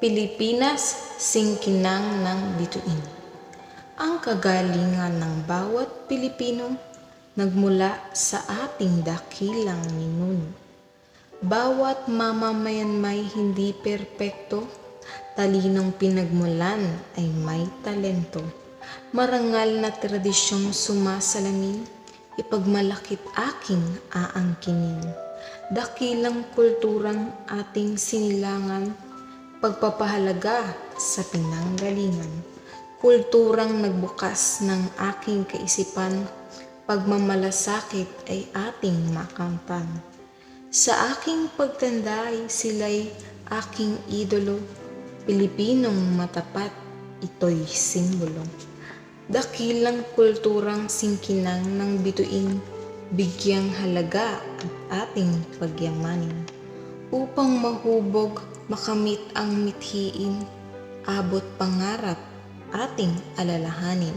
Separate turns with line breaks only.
Pilipinas, singkinang ng bituin. Ang kagalingan ng bawat Pilipino nagmula sa ating dakilang ninuno. Bawat mamamayan may hindi perpekto, talinong pinagmulan ay may talento. Marangal na tradisyong sumasalamin, ipagmalakit aking aangkinin. Dakilang kulturang ating sinilangan, pagpapahalaga sa pinanggalingan. Kulturang nagbukas ng aking kaisipan, pagmamalasakit ay ating makamtan. Sa aking pagtanday, sila'y aking idolo, Pilipinong matapat, ito'y simbolo. Dakilang kulturang singkinang ng bituin, bigyang halaga at ating pagyamanin. Upang mahubog, makamit ang mithiin, abot pangarap, ating alalahanin.